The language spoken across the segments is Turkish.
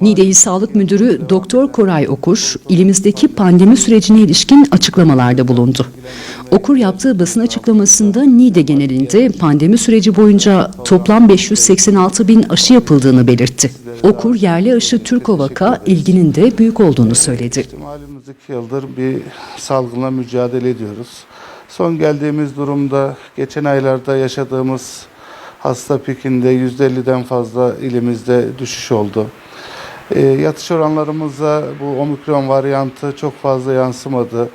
Niğde İl Sağlık Müdürü Doktor Koray Okur, ilimizdeki pandemi sürecine ilişkin açıklamalarda bulundu. Okur yaptığı basın açıklamasında Niğde genelinde pandemi süreci boyunca toplam 586 bin aşı yapıldığını belirtti. Okur yerli aşı Türkovak'a ilginin de büyük olduğunu söyledi. Malumuz iki yıldır bir salgınla mücadele ediyoruz. Son geldiğimiz durumda geçen aylarda yaşadığımız hasta pikinde %50'den fazla ilimizde düşüş oldu. E, yatış oranlarımıza bu omikron varyantı çok fazla yansımadı.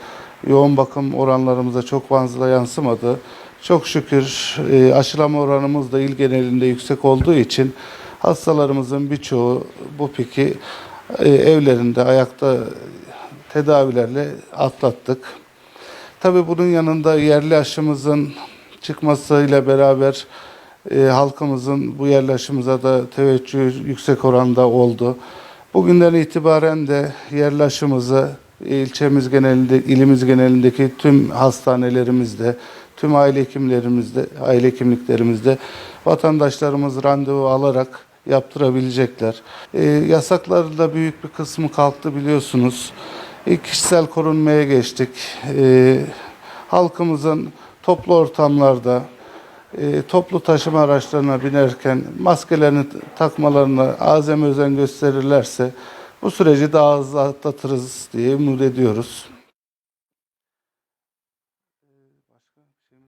Yoğun bakım oranlarımıza çok fazla yansımadı. Çok şükür e, aşılama oranımız da il genelinde yüksek olduğu için hastalarımızın birçoğu bu piki e, evlerinde ayakta tedavilerle atlattık. Tabii bunun yanında yerli aşımızın çıkmasıyla beraber e, halkımızın bu yerli aşımıza da teveccühü yüksek oranda oldu. Bugünden itibaren de yerli aşımızı ilçemiz genelinde, ilimiz genelindeki tüm hastanelerimizde, tüm aile hekimlerimizde, aile hekimliklerimizde vatandaşlarımız randevu alarak yaptırabilecekler. E, yasakların da büyük bir kısmı kalktı biliyorsunuz. E, kişisel korunmaya geçtik. E, halkımızın toplu ortamlarda, e, toplu taşıma araçlarına binerken maskelerini takmalarına azem özen gösterirlerse bu süreci daha hızlı atlatırız diye umut ediyoruz.